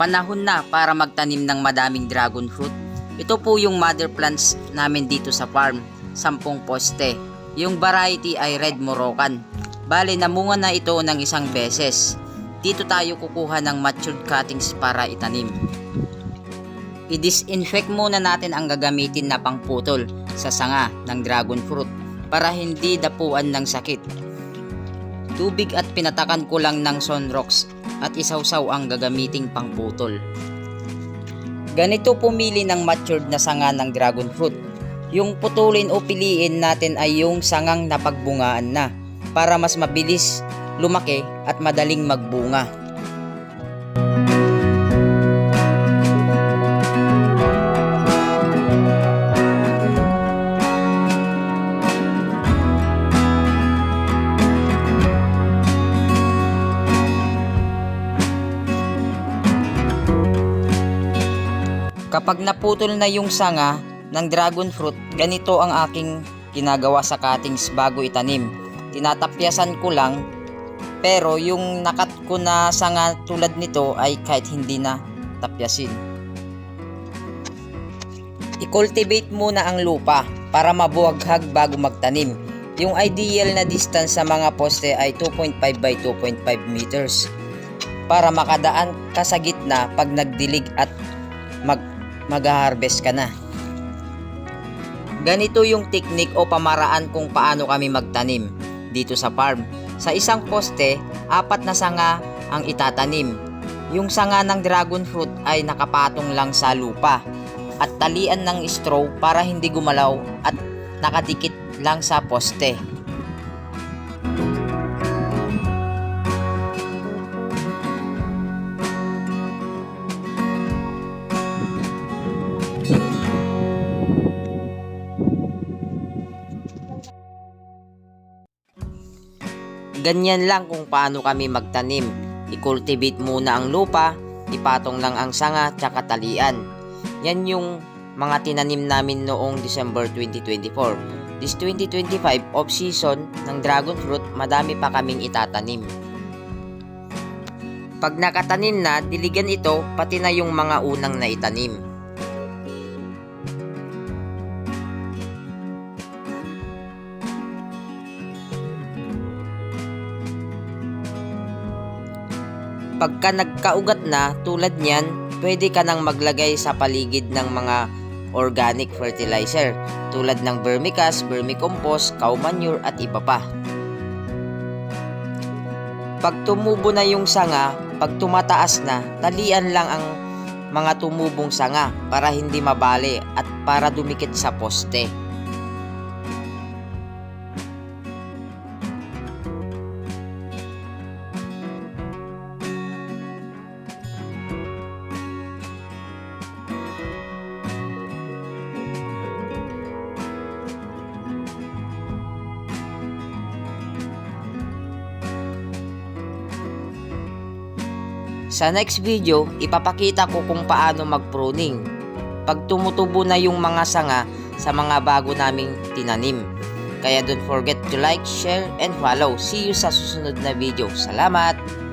Panahon na para magtanim ng madaming dragon fruit. Ito po yung mother plants namin dito sa farm, 10 poste. Yung variety ay Red Moroccan. Bale, namunga na ito ng isang beses. Dito tayo kukuha ng matured cuttings para itanim. I-disinfect muna natin ang gagamitin na pangputol sa sanga ng dragon fruit para hindi dapuan ng sakit. Tubig at pinatakan ko lang ng sunrocks at isawsaw ang gagamiting pangputol. Ganito pumili ng matured na sanga ng dragon fruit. Yung putulin o piliin natin ay yung sangang napagbungaan na para mas mabilis lumaki at madaling magbunga. Kapag naputol na yung sanga ng dragon fruit, ganito ang aking ginagawa sa cuttings bago itanim. Tinatapyasan ko lang, pero yung nakat ko na sanga tulad nito ay kahit hindi na tapyasin. I-cultivate muna ang lupa para mabuhaghag bago magtanim. Yung ideal na distance sa mga poste ay 2.5 by 2.5 meters para makadaan ka sa gitna pag nagdilig at mag mag-harvest ka na. Ganito yung technique o pamaraan kung paano kami magtanim dito sa farm. Sa isang poste, apat na sanga ang itatanim. Yung sanga ng dragon fruit ay nakapatong lang sa lupa at talian ng straw para hindi gumalaw at nakadikit lang sa poste. Ganyan lang kung paano kami magtanim. I-cultivate muna ang lupa, ipatong lang ang sanga tsaka talian. Yan yung mga tinanim namin noong December 2024. This 2025 off-season ng dragon fruit, madami pa kaming itatanim. Pag nakatanim na, diligan ito pati na yung mga unang naitanim. Pagka nagkaugat na tulad niyan, pwede ka nang maglagay sa paligid ng mga organic fertilizer tulad ng vermicast, vermicompost, cow manure at iba pa. Pag tumubo na yung sanga, pag tumataas na, talian lang ang mga tumubong sanga para hindi mabali at para dumikit sa poste. Sa next video, ipapakita ko kung paano mag-pruning. Pag tumutubo na yung mga sanga sa mga bago naming tinanim. Kaya don't forget to like, share, and follow. See you sa susunod na video. Salamat!